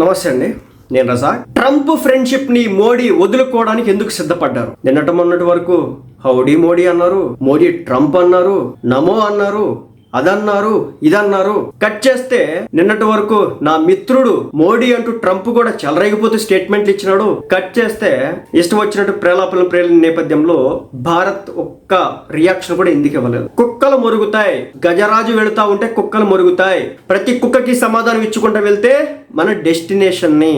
నమస్తే అండి. నేను రజా ట్రంప్ ఫ్రెండ్షిప్ని మోడీ వదులుకోవడానికి ఎందుకు సిద్ధపడ్డారు? నిన్నటి మొన్నటి వరకు హౌడీ మోడీ అన్నారు మోడీ ట్రంప్ అన్నారు నమో అన్నారు అదన్నారు ఇదన్నారు. కట్ చేస్తే నిన్నటి వరకు నా మిత్రుడు మోడీ అంటూ ట్రంప్ కూడా చెలరేగిపోతూ స్టేట్మెంట్లు ఇచ్చినాడు. కట్ చేస్తే ఇష్టం వచ్చినట్టు ప్రేలాపల ప్రేల నేపథ్యంలో భారత్ ఒక్క రియాక్షన్ కూడా ఎందుకు ఇవ్వలేదు. కుక్కలు మొరుగుతాయి. గజరాజు వెళుతా ఉంటే కుక్కలు మొరుగుతాయి. ప్రతి కుక్కకి సమాధానం ఇచ్చుకుంటూ వెళ్తే మన డెస్టినేషన్ని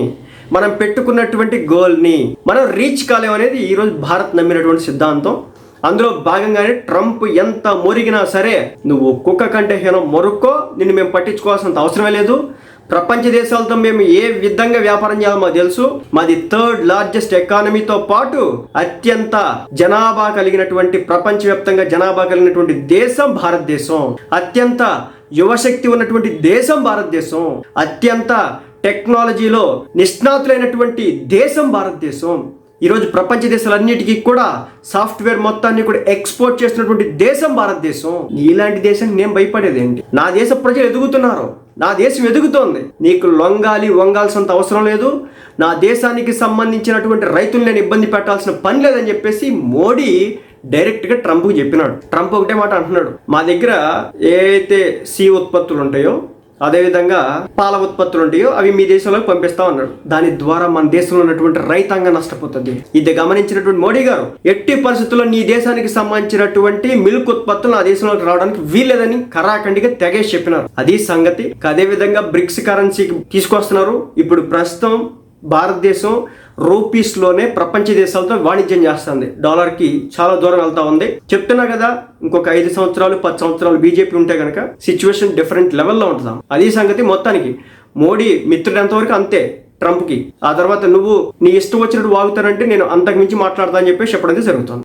మనం పెట్టుకున్నటువంటి గోల్ని మనం రీచ్ కాలేమనేది ఈరోజు భారత్ నమ్మినటువంటి సిద్ధాంతం. అందులో భాగంగానే ట్రంప్ ఎంత మురిగినా సరే నువ్వు కుక్క కంటే హీనం మొరుక్కో నిన్ను మేము పట్టించుకోవాల్సినంత అవసరమే లేదు. ప్రపంచ దేశాలతో మేము ఏ విధంగా వ్యాపారం చేయాలో మాకు తెలుసు. మాది థర్డ్ లార్జెస్ట్ ఎకానమీతో పాటు అత్యంత జనాభా కలిగినటువంటి ప్రపంచవ్యాప్తంగా జనాభా కలిగినటువంటి దేశం భారతదేశం. అత్యంత యువశక్తి ఉన్నటువంటి దేశం భారతదేశం. అత్యంత టెక్నాలజీలో నిష్ణాతులైనటువంటి దేశం భారతదేశం. ఈరోజు ప్రపంచ దేశాలన్నిటికీ కూడా సాఫ్ట్వేర్ మొత్తాన్ని కూడా ఎక్స్పోర్ట్ చేస్తున్నటువంటి దేశం భారతదేశం. ఇలాంటి దేశానికి నేను భయపడేది ఏంటి నా దేశ ప్రజలు ఎదుగుతున్నారు. నా దేశం ఎదుగుతోంది. నీకు లొంగాలి వంగాల్సినంత అవసరం లేదు. నా దేశానికి సంబంధించినటువంటి రైతులు నేను ఇబ్బంది పెట్టాల్సిన పని లేదని చెప్పేసి మోడీ డైరెక్ట్గా ట్రంప్ చెప్పినాడు. ట్రంప్ ఒకటే మాట అంటున్నాడు. మా దగ్గర ఏ అయితే సి ఉత్పత్తులు ఉంటాయో అదేవిధంగా పాల ఉత్పత్తులు ఉంటాయో అవి మీ దేశంలోకి పంపిస్తా ఉన్నాడు దాని ద్వారా మన దేశంలో ఉన్నటువంటి రైతాంగం నష్టపోతుంది. ఇది గమనించినటువంటి మోడీ గారు ఎట్టి పరిస్థితుల్లో నీ దేశానికి సంబంధించినటువంటి మిల్క్ ఉత్పత్తులు నా దేశంలోకి రావడానికి వీల్లేదని కరాఖండిగా తెగేసి చెప్పినారు. అది సంగతి. అదే విధంగా బ్రిక్స్ కరెన్సీకి తీసుకొస్తున్నారు. ఇప్పుడు ప్రస్తుతం భారతదేశం రూపీస్లోనే ప్రపంచ దేశాలతో వాణిజ్యం చేస్తుంది. డాలర్కి చాలా దూరం వెళ్తా ఉంది. చెప్తున్నా కదా ఇంకొక ఐదు సంవత్సరాలు పది సంవత్సరాలు బీజేపీ ఉంటే కనుక సిచ్యువేషన్ డిఫరెంట్ లెవెల్లో ఉంటుందాం. అది సంగతి మొత్తానికి. మోడీ మిత్రుడు ఎంతవరకు అంతే ట్రంప్కి. ఆ తర్వాత నువ్వు నీ ఇష్టం వచ్చినట్టు వాగుతానంటే నేను అంతకు మించి మాట్లాడతా అని చెప్పేసి చెప్పడం జరుగుతుంది.